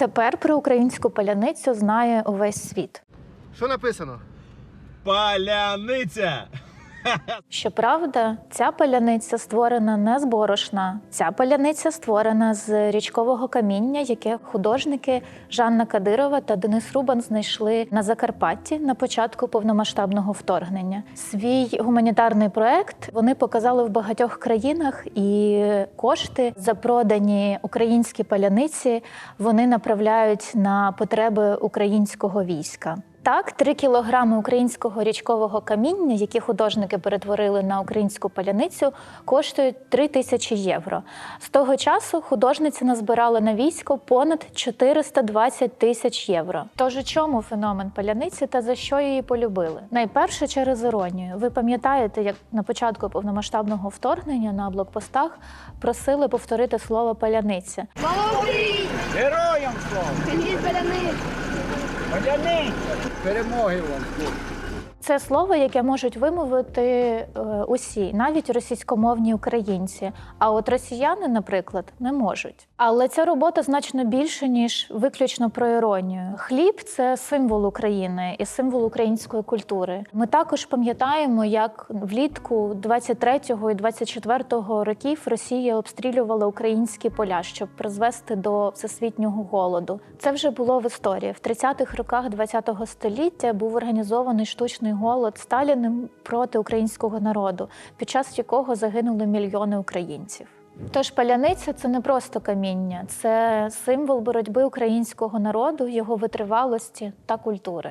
Тепер про українську паляницю знає увесь світ. Що написано? Паляниця! Щоправда, ця паляниця створена не з борошна. Ця паляниця створена з річкового каміння, яке художники Жанна Кадирова та Денис Рубан знайшли на Закарпатті на початку повномасштабного вторгнення. Свій гуманітарний проект вони показали в багатьох країнах, і кошти за продані українські паляниці вони направляють на потреби українського війська. Так, 3 кілограми українського річкового каміння, які художники перетворили на українську паляницю, коштують 3 тисячі євро. З того часу художниці назбирали на військо понад 420 тисяч євро. Тож у чому феномен паляниці та за що її полюбили? Найперше через іронію. Ви пам'ятаєте, як на початку повномасштабного вторгнення на блокпостах просили повторити слово паляниця. Слава Україні! Героям слава! Сергій Olha nem. Ele morreu, Це слово, яке можуть вимовити е, усі, навіть російськомовні українці. А от росіяни, наприклад, не можуть. Але ця робота значно більше ніж виключно про іронію. Хліб це символ України і символ української культури. Ми також пам'ятаємо, як влітку 23-го і 24-го років Росія обстрілювала українські поля, щоб призвести до всесвітнього голоду. Це вже було в історії. В 30-х роках 20-го століття був організований штучний голод Сталіним проти українського народу, під час якого загинули мільйони українців. Тож паляниця це не просто каміння, це символ боротьби українського народу, його витривалості та культури.